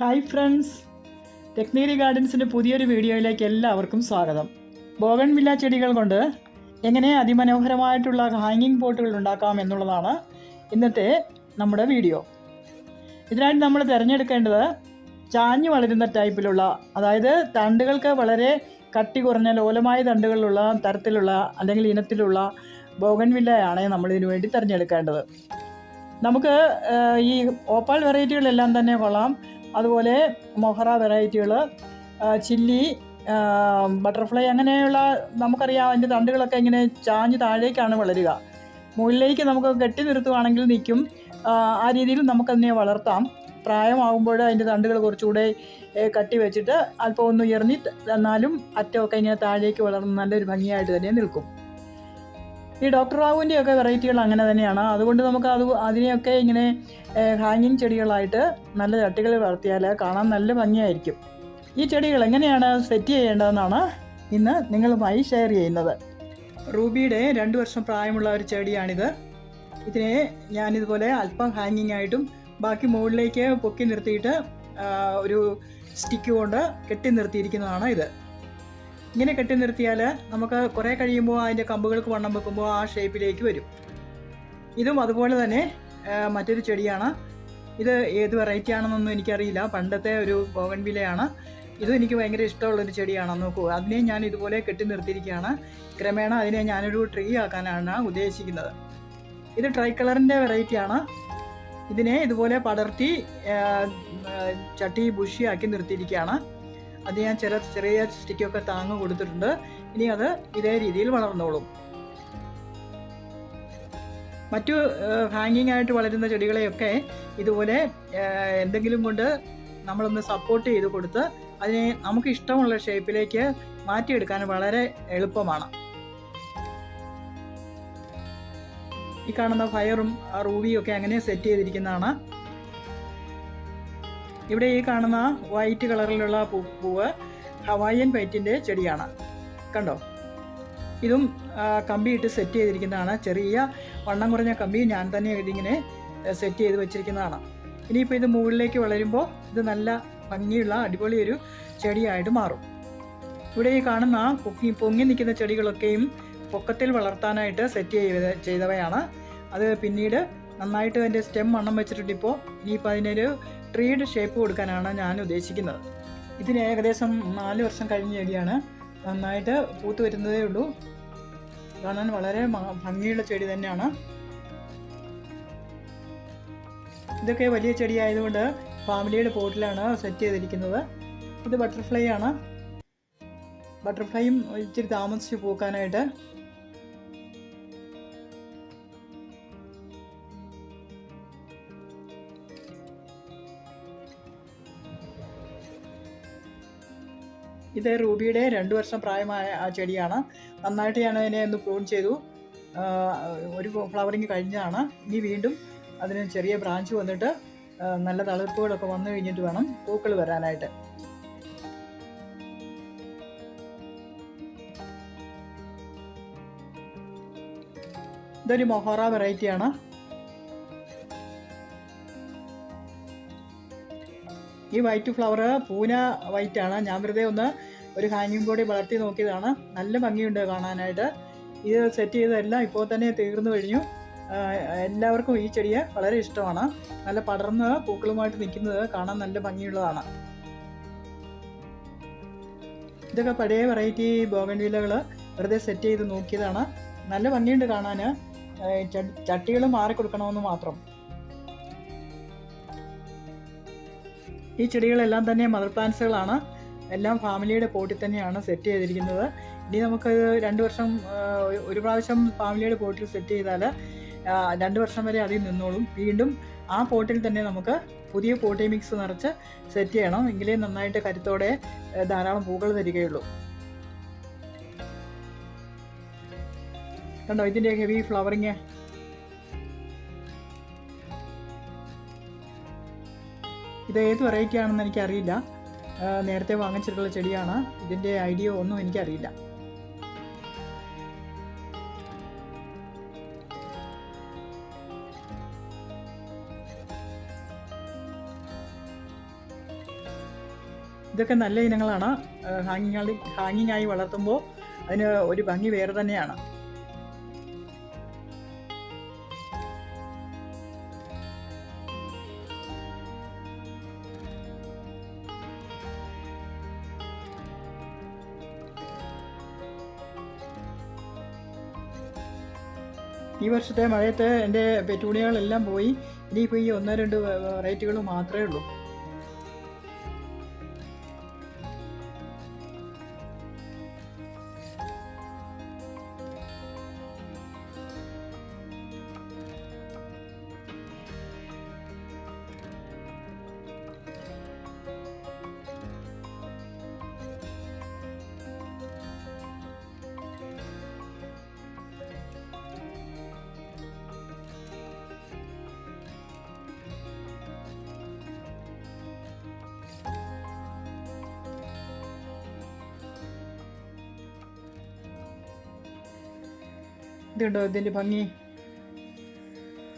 Hi friends. ടെക്നീരി ഗാർഡൻസിന്റെ പുതിയൊരു വീഡിയോയിലേക്ക് എല്ലാവർക്കും സ്വാഗതം. ബോഗൺ വില്ല ചെടികൾ കൊണ്ട് എങ്ങനെ അതിമനോഹരമായിട്ടുള്ള ഹാങ്ങിങ് പോട്ടുകൾ ഉണ്ടാക്കാം എന്നുള്ളതാണ് ഇന്നത്തെ നമ്മുടെ വീഡിയോ. ഇതിനായിട്ട് നമ്മൾ തിരഞ്ഞെടുക്കേണ്ടത് ചാഞ്ഞു വളരുന്ന ടൈപ്പിലുള്ള അതായത് തണ്ടുകൾക്ക് വളരെ കട്ടി കുറഞ്ഞ ലോലമായ തണ്ടുകളുള്ള തരത്തിലുള്ള അല്ലെങ്കിൽ ഇനത്തിലുള്ള ബോഗൺ വില്ലയാണ് നമ്മൾ ഇതിനു വേണ്ടി തിരഞ്ഞെടുക്കേണ്ടത്. നമുക്ക് ഈ ഓപ്പാൽ വെറൈറ്റികളെല്ലാം തന്നെ കൊള്ളാം. അതുപോലെ മൊഹറ വെറൈറ്റികൾ ചില്ലി ബട്ടർഫ്ലൈ അങ്ങനെയുള്ള നമുക്കറിയാം അതിന്റെ തണ്ടുകളൊക്കെ ഇങ്ങനെ ചാഞ്ഞ് താഴേക്കാണ് വളരുക. മുകളിലേക്ക് നമുക്ക് കെട്ടി നിർത്തുവാണെങ്കിൽ നിൽക്കും. ആ, രീതിയിൽ നമുക്കതിനെ വളർത്താം. പ്രായമാകുമ്പോൾ അതിന്റെ തണ്ടുകൾ കുറച്ചുകൂടെ കട്ടി വെച്ചിട്ട് അല്പം ഒന്ന് ഉയർന്നി തന്നാലും അറ്റമൊക്കെ ഇങ്ങനെ താഴേക്ക് വളർന്ന് നല്ലൊരു ഭംഗിയായിട്ട് തന്നെ നിൽക്കും. ഈ ഡോക്ടർ റാവുവിന്റെ ഒക്കെ വെറൈറ്റികൾ അങ്ങനെ തന്നെയാണ്. അതുകൊണ്ട് നമുക്ക് അത് അതിനെയൊക്കെ ഇങ്ങനെ ഹാങ്ങിങ് ചെടികളായിട്ട് നല്ല ചട്ടികൾ വളർത്തിയാൽ കാണാൻ നല്ല ഭംഗിയായിരിക്കും. ഈ ചെടികൾ എങ്ങനെയാണ് സെറ്റ് ചെയ്യേണ്ടതെന്നാണ് ഇന്ന് നിങ്ങളുമായി ഷെയർ ചെയ്യുന്നത്. റൂബിയുടെ രണ്ട് വർഷം പ്രായമുള്ള ഒരു ചെടിയാണിത്. ഇതിനെ ഞാനിതുപോലെ അല്പം ഹാങ്ങിങ് ആയിട്ടും ബാക്കി മുകളിലേക്ക് പൊക്കി നിർത്തിയിട്ട് ഒരു സ്റ്റിക്ക് കൊണ്ട് കെട്ടി നിർത്തിയിരിക്കുന്നതാണ് ഇത്. ഇങ്ങനെ കെട്ടി നിർത്തിയാൽ നമുക്ക് കുറേ കഴിയുമ്പോൾ അതിന്റെ കമ്പുകൾക്ക് വണ്ണം വെക്കുമ്പോൾ ആ ഷേപ്പിലേക്ക് വരും. ഇതും അതുപോലെ തന്നെ മറ്റൊരു ചെടിയാണ്. ഇത് ഏത് വെറൈറ്റി ആണെന്നൊന്നും എനിക്കറിയില്ല. പണ്ടത്തെ ഒരു ബോഗൻവിലയാണ് ഇതും എനിക്ക് ഭയങ്കര ഇഷ്ടമുള്ളൊരു ചെടിയാണ്. നോക്കൂ അതിനെ ഞാൻ ഇതുപോലെ കെട്ടി നിർത്തിയിരിക്കുകയാണ്. ക്രമേണ അതിനെ ഞാനൊരു ട്രീ ആക്കാനാണ് ഉദ്ദേശിക്കുന്നത്. ഇത് ട്രൈ കളറിന്റെ വെറൈറ്റിയാണ് ഇതിനെ ഇതുപോലെ പടർത്തി ചട്ടി ബുഷിയാക്കി നിർത്തിയിരിക്കുകയാണ്. അത് ഞാൻ ചില ചെറിയ സ്റ്റിക്കൊക്കെ താങ്ങ് കൊടുത്തിട്ടുണ്ട്. ഇനി അത് ഇതേ രീതിയിൽ വളർന്നോളും. മറ്റു ഹാങ്ങിങ് ആയിട്ട് വളരുന്ന ചെടികളെയൊക്കെ ഇതുപോലെ എന്തെങ്കിലും കൊണ്ട് നമ്മളൊന്ന് സപ്പോർട്ട് ചെയ്ത് കൊടുത്ത് അതിനെ നമുക്ക് ഇഷ്ടമുള്ള ഷേപ്പിലേക്ക് മാറ്റിയെടുക്കാൻ വളരെ എളുപ്പമാണ്. ഈ കാണുന്ന ഫയറും റൂബിയും ഒക്കെ അങ്ങനെ സെറ്റ് ചെയ്തിരിക്കുന്നതാണ്. ഇവിടെ ഈ കാണുന്ന വൈറ്റ് കളറിലുള്ള പൂവ് ഹവായിയൻ വൈറ്റിന്റെ ചെടിയാണ്. കണ്ടോ? ഇതും കമ്പിയിട്ട് സെറ്റ് ചെയ്തിരിക്കുന്നതാണ്. ചെറിയ വണ്ണം കുറഞ്ഞ കമ്പി ഞാൻ തന്നെ ഇതിങ്ങനെ സെറ്റ് ചെയ്ത് വെച്ചിരിക്കുന്നതാണ്. ഇനിയിപ്പോൾ ഇത് മുകളിലേക്ക് വളരുമ്പോൾ ഇത് നല്ല ഭംഗിയുള്ള അടിപൊളി ഒരു ചെടിയായിട്ട് മാറും. ഇവിടെ ഈ കാണുന്ന പൊങ്ങി പൊങ്ങി നിൽക്കുന്ന ചെടികളൊക്കെയും പൊക്കത്തിൽ വളർത്താനായിട്ട് സെറ്റ് ചെയ്ത ചെയ്തവയാണ്. അത് പിന്നീട് നന്നായിട്ട് അതിന്റെ സ്റ്റെം വണ്ണം വെച്ചിട്ടുണ്ട് ഇപ്പോൾ ഇനിയിപ്പോൾ അതിനൊരു ട്രീഡ് ഷേപ്പ് കൊടുക്കാനാണ് ഞാൻ ഉദ്ദേശിക്കുന്നത്. ഇതിന് ഏകദേശം നാല് വർഷം കഴിഞ്ഞ ചെടിയാണ്. നന്നായിട്ട് പൂത്ത് വരുന്നതേ ഉള്ളൂ. കാണാൻ വളരെ ഭംഗിയുള്ള ചെടി തന്നെയാണ്. ഇതൊക്കെ വലിയ ചെടി ആയതുകൊണ്ട് ഫാമിലിയുടെ പോട്ടിലാണ് സെറ്റ് ചെയ്തിരിക്കുന്നത്. ഇത് ബട്ടർഫ്ലൈ ആണ്. ബട്ടർഫ്ലൈയും ഇച്ചിരി താമസിച്ച് പൂക്കാനായിട്ട് ഇത് റൂബിയുടെ രണ്ട് വർഷം പ്രായമായ ആ ചെടിയാണ്. നന്നായിട്ട് ഞാൻ അതിനെ ഒന്ന് പ്രൂൺ ചെയ്തു. ഒരു ഫ്ലവറിങ് കഴിഞ്ഞാണ് ഇനി വീണ്ടും അതിന് ചെറിയ ബ്രാഞ്ച് വന്നിട്ട് നല്ല തളിർപ്പുകളൊക്കെ വന്നു കഴിഞ്ഞിട്ട് വേണം പൂക്കൾ വരാനായിട്ട്. ഇതൊരു മൊഹോറ വെറൈറ്റിയാണ് ഈ വൈറ്റ് ഫ്ലവർ പൂന വൈറ്റ് ആണ്. ഞാൻ വെറുതെ ഒന്ന് ഒരു ഹാങ്ങിങ് ബോഡി വളർത്തി നോക്കിയതാണ്. നല്ല ഭംഗിയുണ്ട് കാണാനായിട്ട്. ഇത് സെറ്റ് ചെയ്തതെല്ലാം ഇപ്പോൾ തന്നെ തീർന്നു കഴിഞ്ഞു. എല്ലാവർക്കും ഈ ചെടിയെ വളരെ ഇഷ്ടമാണ്. നല്ല പടർന്ന് പൂക്കളുമായിട്ട് നിൽക്കുന്നത് കാണാൻ നല്ല ഭംഗിയുള്ളതാണ്. ഇതൊക്കെ പഴയ വെറൈറ്റി ബോഗൻവില്ലകൾ വെറുതെ സെറ്റ് ചെയ്ത് നോക്കിയതാണ്. നല്ല ഭംഗിയുണ്ട് കാണാൻ ചട്ടികൾ മാറിക്കൊടുക്കണമെന്ന് മാത്രം. ഈ ചെടികളെല്ലാം തന്നെ മദർ പ്ലാന്റ്സുകളാണ് എല്ലാം ഫാമിലിയുടെ പോട്ടിൽ തന്നെയാണ് സെറ്റ് ചെയ്തിരിക്കുന്നത്. ഇനി നമുക്ക് രണ്ട് വർഷം ഒരു പ്രാവശ്യം ഫാമിലിയുടെ പോട്ടിൽ സെറ്റ് ചെയ്താൽ രണ്ട് വർഷം വരെ അതിൽ നിന്നോളും. വീണ്ടും ആ പോട്ടിൽ തന്നെ നമുക്ക് പുതിയ പോട്ടി മിക്സ് നിറച്ച് സെറ്റ് ചെയ്യണം. എങ്കിലേ നന്നായിട്ട് കരുത്തോടെ ധാരാളം പൂക്കൾ തരികയുള്ളൂ കണ്ടോ ഇതിന്റെ ഹെവി ഫ്ലവറിങ് ഇത് ഏത് വെറൈറ്റി ആണെന്ന് എനിക്കറിയില്ല. നേരത്തെ വാങ്ങിച്ചിട്ടുള്ള ചെടിയാണ്. ഇതിന്റെ ഐഡിയ ഒന്നും എനിക്കറിയില്ല. ഇതൊക്കെ നല്ല ഇനങ്ങളാണ്. ഹാങ്ങിങ് ഹാങ്ങിങ് ആയി വളർത്തുമ്പോൾ അതിന് ഒരു ഭംഗി വേറെ തന്നെയാണ്. ഈ വർഷത്തെ മഴയത്ത് എന്റെ പെറ്റൂണിയകളെല്ലാം പോയി. ഇനിയിപ്പോൾ ഈ ഒന്നോ രണ്ട് വെറൈറ്റികൾ മാത്രമേ ഉള്ളൂ. ഇതുണ്ടോ ഇതിന്റെ ഭംഗി?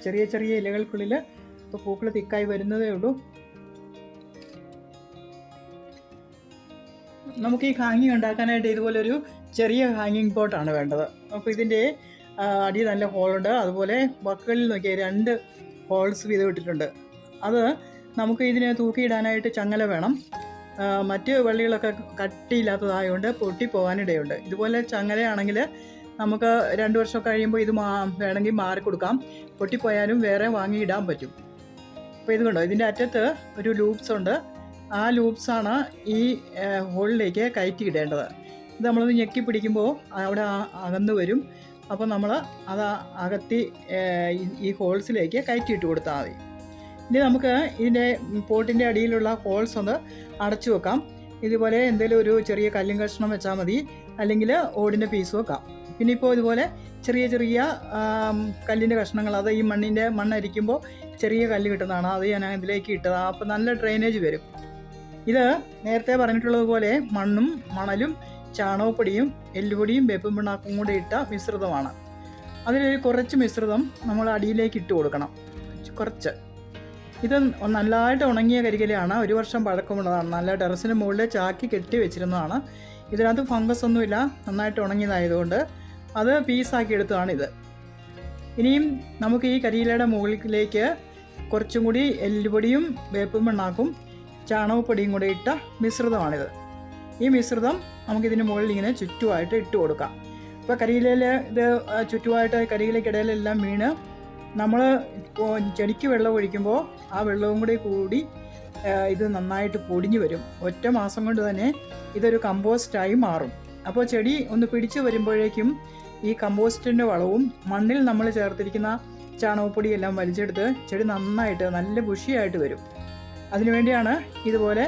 ചെറിയ ചെറിയ ഇലകൾക്കുള്ളിൽ ഇപ്പോൾ പൂക്കൾ തിക്കായി വരുന്നതേ ഉള്ളൂ. നമുക്ക് ഈ ഹാങ്ങിങ് ഉണ്ടാക്കാനായിട്ട് ഇതുപോലെ ഒരു ചെറിയ ഹാങ്ങിങ് പോട്ടാണ് വേണ്ടത്. അപ്പോൾ ഇതിന്റെ അടി നല്ല ഹോളുണ്ട്. അതുപോലെ വക്കുകളിൽ നോക്കിയാൽ രണ്ട് ഹോൾസ് വീതം ഇട്ടിട്ടുണ്ട്. അത് നമുക്ക് ഇതിനെ തൂക്കിയിടാനായിട്ട് ചങ്ങല വേണം. മറ്റ് വള്ളികളൊക്കെ കട്ടിയില്ലാത്തതായതുകൊണ്ട് പൊട്ടിപ്പോകാനിടയുണ്ട്. ഇതുപോലെ ചങ്ങലയാണെങ്കിൽ നമുക്ക് രണ്ട് വർഷം കഴിയുമ്പോൾ ഇത് മാ വേണമെങ്കിൽ മാറി കൊടുക്കാം. പൊട്ടിപ്പോയാലും വേറെ വാങ്ങിയിടാൻ പറ്റും. അപ്പോൾ ഇത് കണ്ടോ? ഇതിന്റെ അറ്റത്ത് ഒരു ലൂപ്സ് ഉണ്ട്. ആ ലൂപ്സാണ് ഈ ഹോളിലേക്ക് കയറ്റി ഇടേണ്ടത് ഇത് നമ്മളത് ഞെക്കി പിടിക്കുമ്പോൾ അവിടെ അകന്നു വരും. അപ്പോൾ നമ്മൾ അത് അകത്തി ഈ- ഈ ഹോൾസിലേക്ക് കയറ്റിയിട്ട് കൊടുത്താൽ മതി. ഇനി നമുക്ക് ഇതിന്റെ പോട്ടിന്റെ അടിയിലുള്ള ഹോൾസ് ഒന്ന് അടച്ചു വെക്കാം. ഇതുപോലെ എന്തെങ്കിലും ഒരു ചെറിയ കല്ലും കഷ്ണം വെച്ചാൽ മതി. അല്ലെങ്കിൽ ഓടിന്റെ പീസ് വെക്കാം. പിന്നെ ഇപ്പോൾ ഇതുപോലെ ചെറിയ ചെറിയ കല്ലിന്റെ കഷ്ണങ്ങൾ അത് ഈ മണ്ണിന്റെ മണ്ണരിക്കുമ്പോൾ ചെറിയ കല്ല് കിട്ടുന്നതാണ്. അത് ഞാൻ ഇതിലേക്ക് ഇട്ടത്. അപ്പോൾ നല്ല ഡ്രെയിനേജ് വരും. ഇത് നേരത്തെ പറഞ്ഞിട്ടുള്ളതുപോലെ മണ്ണും മണലും ചാണകപ്പൊടിയും എല്ലുപൊടിയും വേപ്പും പിണ്ണാക്കും കൂടി ഇട്ട മിശ്രിതമാണ്. അതിലൊരു കുറച്ച് മിശ്രിതം നമ്മൾ അടിയിലേക്ക് ഇട്ട് കൊടുക്കണം. കുറച്ച്. ഇത് നല്ലതായിട്ട് ഉണങ്ങിയ കരികലിയാണ്. ഒരു വർഷം പഴക്കമുള്ളതാണ്. നല്ല ടെറസിന് മുകളിൽ ചാക്കി കെട്ടി വെച്ചിരുന്നതാണ്. ഇതിനകത്ത് ഫംഗസ് ഒന്നുമില്ല. നന്നായിട്ട് ഉണങ്ങിയതായതുകൊണ്ട് അത് പീസാക്കി എടുത്തതാണ് ഇത് ഇനിയും നമുക്ക് ഈ കരിയിലയുടെ മുകളിലേക്ക് കുറച്ചും കൂടി എല്ലുപൊടിയും വേപ്പും മണ്ണാക്കും ചാണകപ്പൊടിയും കൂടി ഇട്ട മിശ്രിതമാണിത്. ഈ മിശ്രിതം നമുക്കിതിന് മുകളിൽ ഇങ്ങനെ ചുറ്റുമായിട്ട് ഇട്ട് കൊടുക്കാം. ഇപ്പോൾ കരിയിലയിൽ ഇത് ചുറ്റുമായിട്ട് കരിയിലേക്കിടയിലെല്ലാം വീണ് നമ്മൾ ചെടിക്ക് വെള്ളം ഒഴിക്കുമ്പോൾ ആ വെള്ളവും കൂടി കൂടി ഇത് നന്നായിട്ട് പൊടിഞ്ഞു വരും. ഒറ്റ മാസം കൊണ്ട് തന്നെ ഇതൊരു കമ്പോസ്റ്റായി മാറും. അപ്പോൾ ചെടി ഒന്ന് പിടിച്ചു വരുമ്പോഴേക്കും ഈ കമ്പോസ്റ്റിന്റെ വളവും മണ്ണിൽ നമ്മൾ ചേർത്തിരിക്കുന്ന ചാണകപ്പൊടിയെല്ലാം വലിച്ചെടുത്ത് ചെടി നന്നായിട്ട് നല്ല ബുഷിയായിട്ട് വരും. അതിനുവേണ്ടിയാണ് ഇതുപോലെ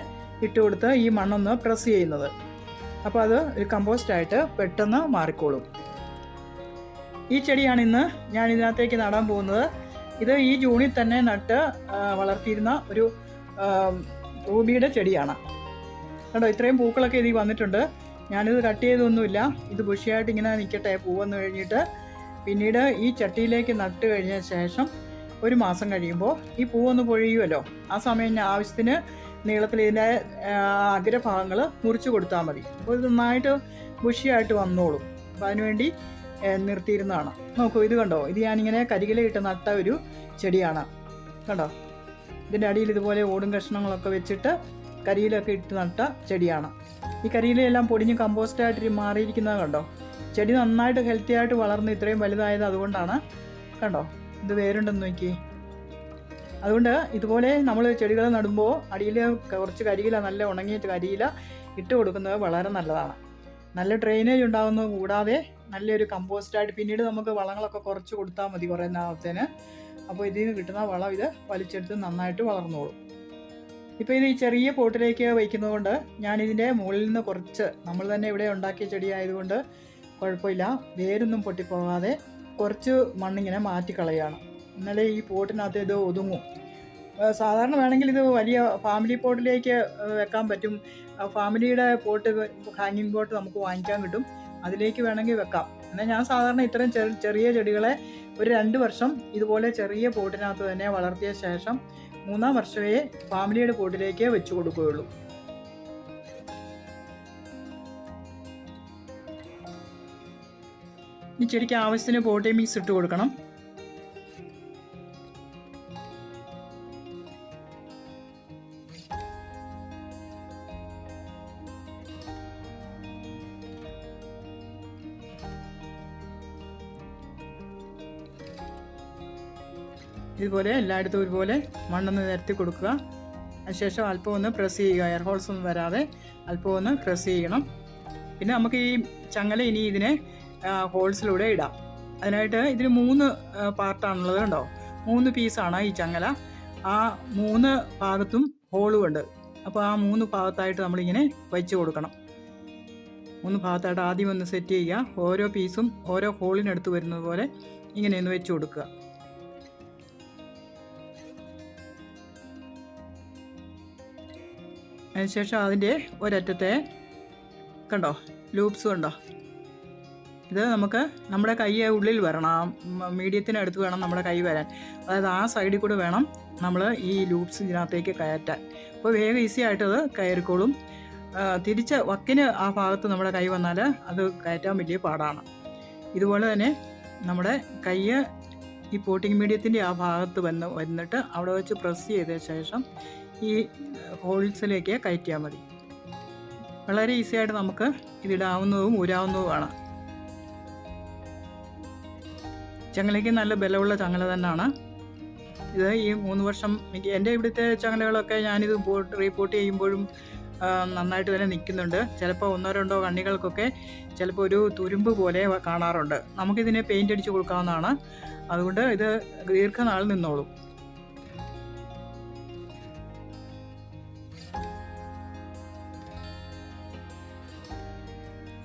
ഇട്ട് കൊടുത്ത് ഈ മണ്ണൊന്ന് പ്രസ് ചെയ്യുന്നത്. അപ്പോൾ അത് ഒരു കമ്പോസ്റ്റായിട്ട് പെട്ടെന്ന് മാറിക്കോളും. ഈ ചെടിയാണ് ഇന്ന് ഞാൻ ഇതിനകത്തേക്ക് നടാൻ പോകുന്നത്. ഇത് ഈ ജൂണിൽ തന്നെ നട്ട് വളർത്തിയിരുന്ന ഒരു റൂബിയുടെ ചെടിയാണ്. കണ്ടോ ഇത്രയും പൂക്കളൊക്കെ ഇതിൽ വന്നിട്ടുണ്ട്. ഞാനിത് കട്ട് ചെയ്തൊന്നുമില്ല. ഇത് ബുഷിയായിട്ട് ഇങ്ങനെ നിൽക്കട്ടെ പൂവെന്ന് കഴിഞ്ഞിട്ട്. പിന്നീട് ഈ ചട്ടിയിലേക്ക് നട്ട് കഴിഞ്ഞ ശേഷം ഒരു മാസം കഴിയുമ്പോൾ ഈ പൂവൊന്ന് പൊഴിയുമല്ലോ ആ സമയം ഞാൻ ആവശ്യത്തിന് നീളത്തിൽ ഇതിന്റെ അഗ്രഭാഗങ്ങൾ മുറിച്ച് കൊടുത്താൽ മതി. അപ്പോൾ ഇത് നന്നായിട്ട് ബുഷിയായിട്ട് വന്നോളും. അപ്പോൾ അതിനുവേണ്ടി നിർത്തിയിരുന്നതാണ്. നോക്കൂ ഇത് കണ്ടോ? ഇത് ഞാനിങ്ങനെ കരികിലയിട്ട് നട്ട ഒരു ചെടിയാണ്. കണ്ടോ? ഇതിന്റെ അടിയിൽ ഇതുപോലെ ഓടും കഷ്ണങ്ങളൊക്കെ വെച്ചിട്ട് കരിയിലൊക്കെ ഇട്ട് നട്ട ചെടിയാണ്. ഈ കരിയിലെല്ലാം പൊടിഞ്ഞ് കമ്പോസ്റ്റായിട്ട് മാറിയിരിക്കുന്നത് കണ്ടോ? ചെടി നന്നായിട്ട് ഹെൽത്തി ആയിട്ട് വളർന്ന് ഇത്രയും വലുതായത് അതുകൊണ്ടാണ് കണ്ടോ? ഇത് വേരുണ്ടെന്ന് നോക്കി അതുകൊണ്ട് ഇതുപോലെ നമ്മൾ ചെടികൾ നടുമ്പോൾ അടിയിൽ കുറച്ച് കരിയില നല്ല ഉണങ്ങിയ കരിയില ഇട്ട് കൊടുക്കുന്നത് വളരെ നല്ലതാണ്. നല്ല ഡ്രെയിനേജ് ഉണ്ടാകുന്നത് കൂടാതെ നല്ലൊരു കമ്പോസ്റ്റായിട്ട് പിന്നീട് നമുക്ക് വളങ്ങളൊക്കെ കുറച്ച് കൊടുത്താൽ മതി കുറേ നാളത്തേന്. അപ്പോൾ ഇതിൽ നിന്ന് കിട്ടുന്ന വളം ഇത് വലിച്ചെടുത്ത് നന്നായിട്ട് വളർന്നോളും. ഇപ്പോൾ ഇത് ഈ ചെറിയ പോട്ടിലേക്ക് വയ്ക്കുന്നതുകൊണ്ട് ഇതിന്റെ മുകളിൽ നിന്ന് കുറച്ച് നമ്മൾ തന്നെ ഇവിടെ ഉണ്ടാക്കിയ ചെടി ആയതുകൊണ്ട് കുഴപ്പമില്ല. വേരൊന്നും പൊട്ടിപ്പോകാതെ കുറച്ച് മണ്ണിങ്ങനെ മാറ്റിക്കളയാണ്. എന്നാലേ ഈ പോട്ടിനകത്ത് ഇത് ഒതുങ്ങും. സാധാരണ വേണമെങ്കിൽ ഇത് വലിയ ഫാമിലി പോട്ടിലേക്ക് വെക്കാൻ പറ്റും. ഫാമിലിയുടെ പോട്ട് ഹാങ്ങിങ് പോട്ട് നമുക്ക് വാങ്ങിക്കാൻ കിട്ടും. അതിലേക്ക് വേണമെങ്കിൽ വെക്കാം. എന്നാൽ ഞാൻ സാധാരണ ഇത്തരം ചെറു ചെറിയ ചെടികളെ ഒരു രണ്ട് വർഷം ഇതുപോലെ ചെറിയ പോട്ടിനകത്ത് തന്നെ വളർത്തിയ ശേഷം മൂന്നാം വർഷമേ ഫാമിലിയുടെ കൂട്ടിലേക്ക് വെച്ചു കൊടുക്കുകയുള്ളൂ. ഇനി ചെടിക്ക് ആവശ്യത്തിന് പോട്ടി മിക്സ് ഇട്ട് കൊടുക്കണം. ഇതുപോലെ എല്ലായിടത്തും ഒരുപോലെ മണ്ണൊന്ന് നിരത്തി കൊടുക്കുക. അതിനുശേഷം അല്പം ഒന്ന് പ്രസ് ചെയ്യുക. എയർ ഹോൾസ് ഒന്നും വരാതെ അല്പം ഒന്ന് പ്രസ് ചെയ്യണം. പിന്നെ നമുക്ക് ഈ ചങ്ങല ഇനി ഇതിനെ ഹോൾസിലൂടെ ഇടാം. അതിനായിട്ട് ഇതിന് മൂന്ന് പാർട്ടാണുള്ളത് കണ്ടോ? മൂന്ന് പീസാണ് ഈ ചങ്ങല. ആ മൂന്ന് ഭാഗത്തും ഹോളും ഉണ്ട്. അപ്പോൾ ആ മൂന്ന് ഭാഗത്തായിട്ട് നമ്മളിങ്ങനെ വെച്ച് കൊടുക്കണം. മൂന്ന് ഭാഗത്തായിട്ട് ആദ്യം ഒന്ന് സെറ്റ് ചെയ്യുക. ഓരോ പീസും ഓരോ ഹോളിനടുത്ത് വരുന്നത് പോലെ ഇങ്ങനെ ഒന്ന് വെച്ച് കൊടുക്കുക. അതിനുശേഷം അതിന്റെ ഒരറ്റത്തെ കണ്ടോ ലൂപ്സ് കണ്ടോ? ഇത് നമുക്ക് നമ്മുടെ കൈ ഉള്ളിൽ വരണം മീഡിയത്തിനടുത്ത് വേണം നമ്മുടെ കൈ വരാൻ. അതായത് ആ സൈഡിൽ കൂടെ വേണം നമ്മൾ ഈ ലൂപ്സ് ഇതിനകത്തേക്ക് കയറ്റാൻ. അപ്പോൾ വേഗം ഈസി ആയിട്ടത് കയറിക്കോളും. തിരിച്ച് വക്കിന് ആ ഭാഗത്ത് നമ്മുടെ കൈ വന്നാൽ അത് കയറ്റാൻ വലിയ പാടാണ്. ഇതുപോലെ തന്നെ നമ്മുടെ കൈ ഈ പോട്ടിംഗ് മീഡിയത്തിന്റെ ആ ഭാഗത്ത് വന്ന് വന്നിട്ട് അവിടെ വെച്ച് പ്രസ് ചെയ്ത ശേഷം ഈ ഹോൾസിലേക്ക് കയറ്റിയാൽ മതി. വളരെ ഈസി ആയിട്ട് നമുക്ക് ഇതിടാവുന്നതും ഊരാവുന്നതുമാണ്. ചങ്ങലയ്ക്ക് നല്ല ബലമുള്ള ചങ്ങല തന്നെയാണ്. ഇത് ഈ മൂന്ന് വർഷം എനിക്ക് എന്റെ ഇവിടുത്തെ ചങ്ങലകളൊക്കെ ഞാനിത് പോട്ട് റീപോർട്ട് ചെയ്യുമ്പോഴും നന്നായിട്ട് തന്നെ നിൽക്കുന്നുണ്ട്. ചിലപ്പോൾ ഒന്നോ രണ്ടോ കണ്ണികൾക്കൊക്കെ ചിലപ്പോൾ ഒരു തുരുമ്പ് പോലെ കാണാറുണ്ട്. നമുക്കിതിനെ പെയിന്റ് അടിച്ച് കൊടുക്കാവുന്നതാണ്. അതുകൊണ്ട് ഇത് ദീർഘനാൾ നിന്നോളും.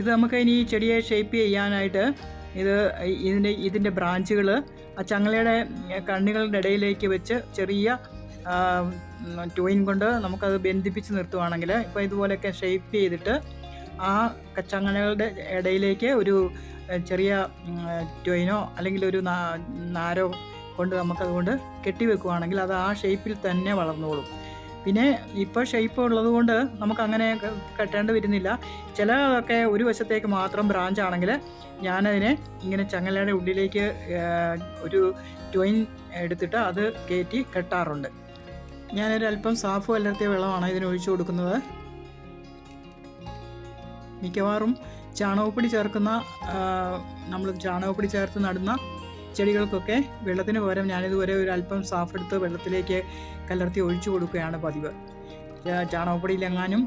ഇത് നമുക്ക് ഇനി ചെടിയെ ഷേപ്പ് ചെയ്യാനായിട്ട് ഇത് ഇതിന്റെ ഇതിന്റെ ബ്രാഞ്ചുകൾ ആ ചങ്ങലയുടെ കണ്ണുകളുടെ ഇടയിലേക്ക് വെച്ച് ചെറിയ ട്യൂയിൻ കൊണ്ട് നമുക്കത് ബന്ധിപ്പിച്ച് നിർത്തുവാണെങ്കിൽ ഇപ്പോൾ ഇതുപോലെയൊക്കെ ഷേപ്പ് ചെയ്തിട്ട് ആ ചങ്ങലകളുടെ ഇടയിലേക്ക് ഒരു ചെറിയ ട്യൂയിനോ അല്ലെങ്കിൽ ഒരു നാരോ കൊണ്ട് നമുക്കതുകൊണ്ട് കെട്ടിവെക്കുവാണെങ്കിൽ അത് ആ ഷേപ്പിൽ തന്നെ വളർന്നോളും. പിന്നെ ഇപ്പോൾ ഷേപ്പ് ഉള്ളത് കൊണ്ട് നമുക്ക് അങ്ങനെ ക- കെട്ടേണ്ടി വരുന്നില്ല. ചിലതൊക്കെ ഒരു വശത്തേക്ക് മാത്രം ബ്രാഞ്ച് ആണെങ്കിൽ ഞാനതിനെ ഇങ്ങനെ ചങ്ങലയുടെ ഉള്ളിലേക്ക് ഒരു ട്വയിൻ എടുത്തിട്ട് അത് കയറ്റി കെട്ടാറുണ്ട്. ഞാനൊരു അല്പം സാഫ് കലർത്തിയ വെള്ളമാണ് ഇതിന് ഒഴിച്ചു കൊടുക്കുന്നത്. മിക്കവാറും ചാണകപ്പൊടി ചേർക്കുന്ന നമ്മൾ ചാണകപ്പൊടി ചേർത്ത് നടുന്ന ചെടികൾക്കൊക്കെ വെള്ളത്തിന് പകരം ഞാനിതുവരെ ഒരു അല്പം സാഫ് എടുത്ത് വെള്ളത്തിലേക്ക് കലർത്തി ഒഴിച്ചു കൊടുക്കുകയാണ് പതിവ്. ചാണകപ്പൊടിയിലെങ്ങാനും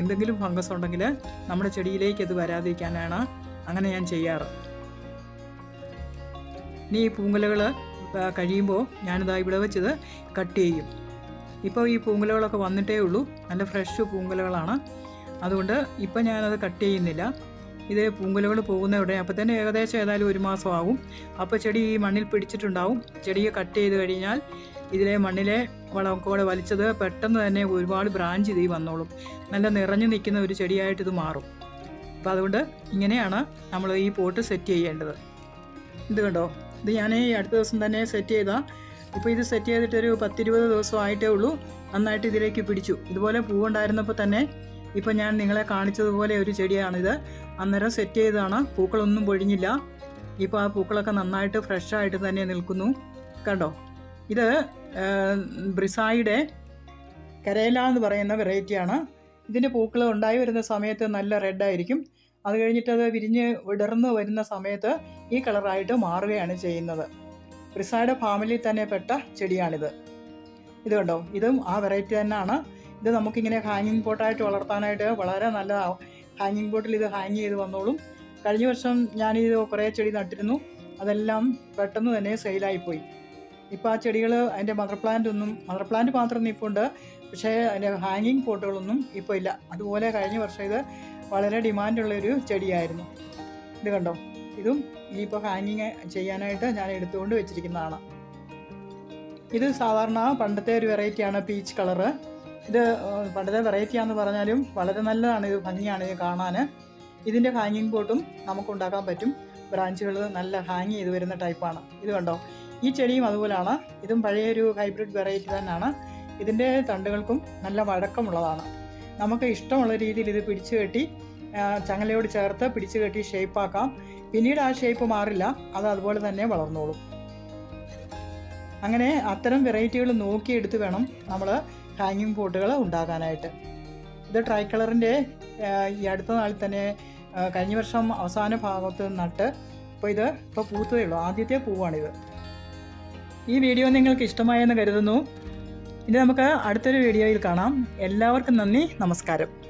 എന്തെങ്കിലും ഫംഗസ് ഉണ്ടെങ്കിൽ നമ്മുടെ ചെടിയിലേക്ക് അത് വരാതിരിക്കാനാണ് അങ്ങനെ ഞാൻ ചെയ്യാറ്. ഇനി ഈ പൂങ്കുലകൾ കഴിയുമ്പോൾ ഞാനിതാ ഇവിടെ വെച്ചത് കട്ട് ചെയ്യും. ഇപ്പോൾ ഈ പൂങ്കുലകളൊക്കെ വന്നിട്ടേ ഉള്ളൂ. നല്ല ഫ്രഷ് പൂങ്കുലകളാണ്. അതുകൊണ്ട് ഇപ്പം ഞാനത് കട്ട് ചെയ്യുന്നില്ല. ഇത് പൂങ്കുലകൾ പോകുന്ന ഉടനെ അപ്പോൾ തന്നെ ഏകദേശം ഏതായാലും ഒരു മാസമാകും. അപ്പോൾ ചെടി ഈ മണ്ണിൽ പിടിച്ചിട്ടുണ്ടാവും. ചെടിയെ കട്ട് ചെയ്ത് കഴിഞ്ഞാൽ ഇതിലെ മണ്ണിലെ വളമൊക്കെ വലിച്ചത് പെട്ടെന്ന് തന്നെ ഒരുപാട് ബ്രാഞ്ച് ഇതിൽ വന്നോളും. നല്ല നിറഞ്ഞു നിൽക്കുന്ന ഒരു ചെടിയായിട്ട് ഇത് മാറും. അപ്പോൾ അതുകൊണ്ട് ഇങ്ങനെയാണ് നമ്മൾ ഈ പോട്ട് സെറ്റ് ചെയ്യേണ്ടത്. ഇത് കണ്ടോ? ഇത് ഞാൻ ഈ അടുത്ത ദിവസം തന്നെ സെറ്റ് ചെയ്താൽ ഇപ്പോൾ ഇത് സെറ്റ് ചെയ്തിട്ടൊരു പത്തിരുപത് ദിവസം ആയിട്ടേ ഉള്ളൂ. നന്നായിട്ട് ഇതിലേക്ക് പിടിച്ചു. ഇതുപോലെ പൂവുണ്ടായിരുന്നപ്പോൾ തന്നെ ഇപ്പോൾ ഞാൻ നിങ്ങളെ കാണിച്ചതുപോലെ ഒരു ചെടിയാണിത്. അന്നേരം സെറ്റ് ചെയ്തതാണ് പൂക്കളൊന്നും പൊഴിഞ്ഞില്ല. ഇപ്പോൾ ആ പൂക്കളൊക്കെ നന്നായിട്ട് ഫ്രഷായിട്ട് തന്നെ നിൽക്കുന്നു. കണ്ടോ? ഇത് ബ്രിസായിയുടെ കരേല എന്ന് പറയുന്ന വെറൈറ്റിയാണ് ഇതിന്റെ പൂക്കൾ ഉണ്ടായി വരുന്ന സമയത്ത് നല്ല റെഡായിരിക്കും അത് കഴിഞ്ഞിട്ട് അത് വിരിഞ്ഞ് വിടർന്ന് വരുന്ന സമയത്ത് ഈ കളറായിട്ട് മാറുകയാണ് ചെയ്യുന്നത്. ബ്രിസായുടെ ഫാമിലി തന്നെ പെട്ട ചെടിയാണിത്. ഇത് കണ്ടോ? ഇതും ആ വെറൈറ്റി തന്നെയാണ്. ഇത് നമുക്കിങ്ങനെ ഹാങ്ങിങ് പോട്ടായിട്ട് വളർത്താനായിട്ട് വളരെ നല്ലതാണ് ഹാങ്ങിങ് പോട്ടിൽ ഇത് ഹാങ് ചെയ്ത് വന്നോളും. കഴിഞ്ഞ വർഷം ഞാനിത് കുറേ ചെടി നട്ടിരുന്നു. അതെല്ലാം പെട്ടെന്ന് തന്നെ സെയിലായിപ്പോയി ഇപ്പോൾ ആ ചെടികൾ അതിന്റെ മദർ പ്ലാന്റ് ഒന്നും മദർ പ്ലാന്റ് മാത്രം നിൽപ്പുണ്ട് പക്ഷേ അതിന്റെ ഹാങ്ങിങ് പോട്ടുകളൊന്നും ഇപ്പോൾ ഇല്ല. അതുപോലെ കഴിഞ്ഞ വർഷം ഇത് വളരെ ഡിമാൻഡുള്ളൊരു ചെടിയായിരുന്നു. ഇത് കണ്ടോ? ഇതും ഇനിയിപ്പോൾ ഹാങ്ങിങ് ചെയ്യാനായിട്ട് ഞാൻ എടുത്തുകൊണ്ട് വെച്ചിരിക്കുന്നതാണ്. ഇത് സാധാരണ പണ്ടത്തെ ഒരു വെറൈറ്റിയാണ് പീച്ച് കളറ് ഇത് വളരെ പണ്ടത്തെ വെറൈറ്റി ആണെന്ന് പറഞ്ഞാലും വളരെ നല്ലതാണ് ഇത് ഭംഗിയാണ് ഇത് കാണാൻ ഇതിന്റെ ഹാങ്ങിങ് പോട്ടും നമുക്ക് ഉണ്ടാക്കാൻ പറ്റും. ബ്രാഞ്ചുകൾ നല്ല ഹാങ് ചെയ്ത് വരുന്ന ടൈപ്പാണ് ഇത് കണ്ടോ? ഈ ചെടിയും അതുപോലെയാണ് ഇതും പഴയൊരു ഹൈബ്രിഡ് വെറൈറ്റി തന്നെയാണ്. ഇതിന്റെ തണ്ടുകൾക്കും നല്ല വഴക്കമുള്ളതാണ്. നമുക്ക് ഇഷ്ടമുള്ള രീതിയിൽ ഇത് പിടിച്ചു കെട്ടി ചങ്ങലയോട് ചേർത്ത് പിടിച്ചു കെട്ടി ഷേപ്പാക്കാം പിന്നീട് ആ ഷേപ്പ് മാറില്ല. അത് അതുപോലെ തന്നെ വളർന്നോളും. അങ്ങനെ അത്തരം വെറൈറ്റികൾ നോക്കിയെടുത്ത് വേണം നമ്മൾ ഹാങ്ങിങ് പോട്ടുകൾ ഉണ്ടാക്കാനായിട്ട് ഇത് ട്രൈ കളറിന്റെ ഈ അടുത്ത നാളിൽ തന്നെ കഴിഞ്ഞ വർഷം അവസാന ഭാഗത്ത് നട്ട് ഇപ്പോൾ ഇത് ഇപ്പോൾ പൂത്തതേ ഉള്ളൂ. ആദ്യത്തെ പൂവാണിത്. ഈ വീഡിയോ നിങ്ങൾക്ക് ഇഷ്ടമായെന്ന് കരുതുന്നു. ഇനി നമുക്ക് അടുത്തൊരു വീഡിയോയിൽ കാണാം. എല്ലാവർക്കും നന്ദി നമസ്കാരം.